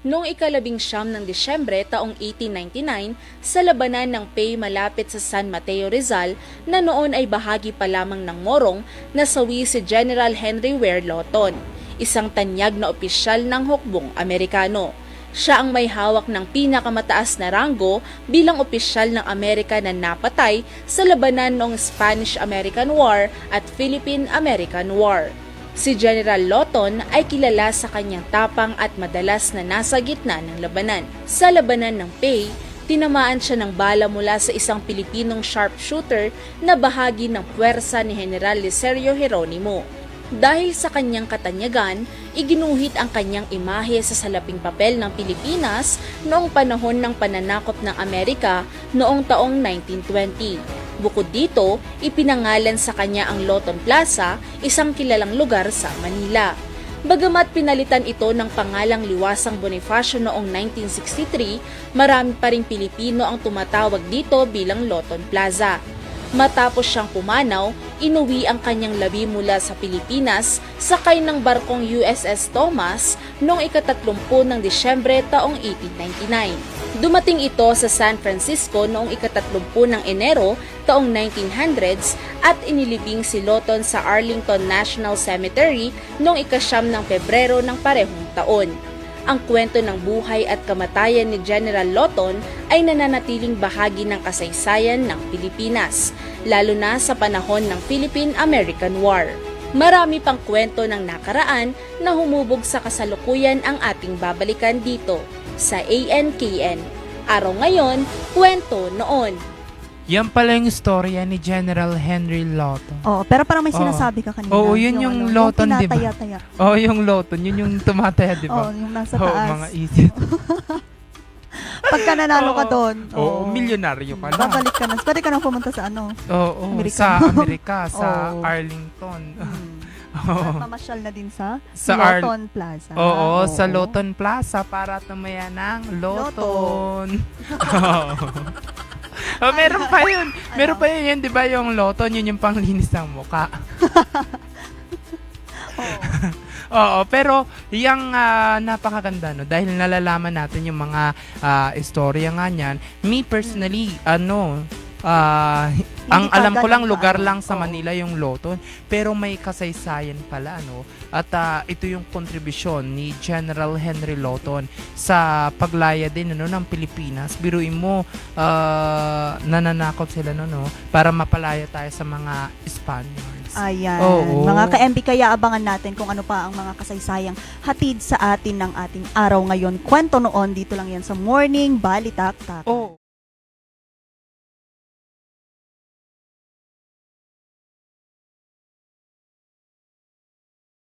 Noong ikalabing siyam ng Disyembre taong 1899 sa labanan ng Pay malapit sa San Mateo Rizal na noon ay bahagi pa lamang ng Morong nasawi si General Henry Ware Lawton, isang tanyag na opisyal ng hukbong Amerikano. Siya ang may hawak ng pinakamataas na ranggo bilang opisyal ng Amerika na napatay sa labanan noong Spanish-American War at Philippine-American War. Si General Lawton ay kilala sa kanyang tapang at madalas na nasa gitna ng labanan. Sa labanan ng Pay, tinamaan siya ng bala mula sa isang Pilipinong sharpshooter na bahagi ng puwersa ni General Licerio Geronimo. Dahil sa kanyang katanyagan, iginuhit ang kanyang imahe sa salaping papel ng Pilipinas noong panahon ng pananakop ng Amerika noong taong 1920. Bukod dito, ipinangalan sa kanya ang Loton Plaza, isang kilalang lugar sa Manila. Bagamat pinalitan ito ng pangalang Liwasang Bonifacio noong 1963, marami pa ring Pilipino ang tumatawag dito bilang Loton Plaza. Matapos siyang pumanaw, inuwi ang kanyang labi mula sa Pilipinas sakay ng barkong USS Thomas noong ikatatlumpu ng Disyembre taong 1899. Dumating ito sa San Francisco noong ikatatlumpu ng Enero taong 1900s at inilibing si Lawton sa Arlington National Cemetery noong ikasyam ng Pebrero ng parehong taon. Ang kwento ng buhay at kamatayan ni General Lawton ay nananatiling bahagi ng kasaysayan ng Pilipinas, lalo na sa panahon ng Philippine-American War. Marami pang kwento ng nakaraan na humubog sa kasalukuyan ang ating babalikan dito sa ANKN. Araw ngayon, kwento noon. Yan pala yung storya ni General Henry Lawton. Oo, pero parang may Oo. sinasabi ka kanina. Oo, yun yung ano, Lawton, di ba? tinataya-taya. Oh, yung Lawton, yun yung tumataya, di Oo, ba? yung nasa Oo, taas. mga idiot. Pagka nanalo ka Oo. doon, Oo, milyonaryo ka na. Babalik ka na. Pwede ka na pumunta sa ano. Oo, Amerika. sa Amerika, sa Oo. Arlington. Hmm. At mamasyal na din sa, Sa Ar- Lawton Plaza. Oo, sa Lawton Plaza para tumaya ng Lawton. oh, meron pa yun. Meron pa yun, yun, di ba yung Lawton, yun yung panglinis ng muka. Oo. Oo, pero yung ah, napakaganda no dahil nalalaman natin yung mga ah, istorya nga niyan. Me personally, ano, ah, ang alam ko lang lugar lang sa. Manila yung Loton, pero may kasaysayan pala ano. At ah, ito yung kontribusyon ni General Henry Loton sa paglaya din ano ng Pilipinas. Biruin mo ah, nananakot sila no, no para mapalaya tayo sa mga Spaniards. Ayan. Oo. Mga ka-MB, kaya abangan natin kung ano pa ang mga kasaysayang hatid sa atin ng ating araw ngayon. Kwento noon, dito lang yan sa Morning Balitak Tak. Oo.